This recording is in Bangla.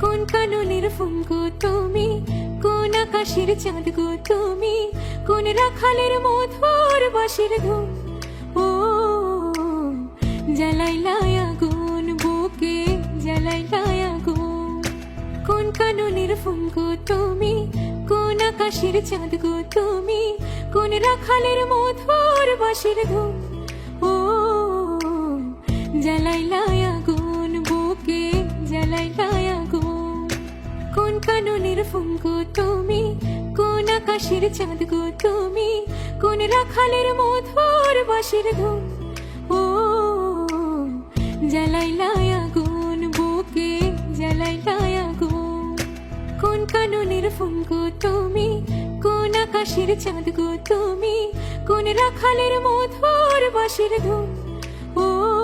কোন কাননের ফুল গো তুমি? কোন আকাশের চাঁদ গো তুমি? কোন রাখালের মধুর বাসির ধুম? ও জ্বালাইলাই আগুন বুকে জ্বালাইলাই আগুন। কোন কাননের ফুল গো তুমি? কোন আকাশের চাঁদ গো তুমি? কোন রাখালের মধুর বাসির ধুম? ফুল গো তুমি? কোন আকাশের চাঁদ গো তুমি? কোন রাখালের মধুর বাসির ধুম? ও জ্বালাইলাই আগুন বুকে জ্বালাইলাই আগুন। কোন কাননের ফুল তুমি? কোন আকাশের চাঁদ গো তুমি? কোন রাখালের মধুর বাসির ধুম? ও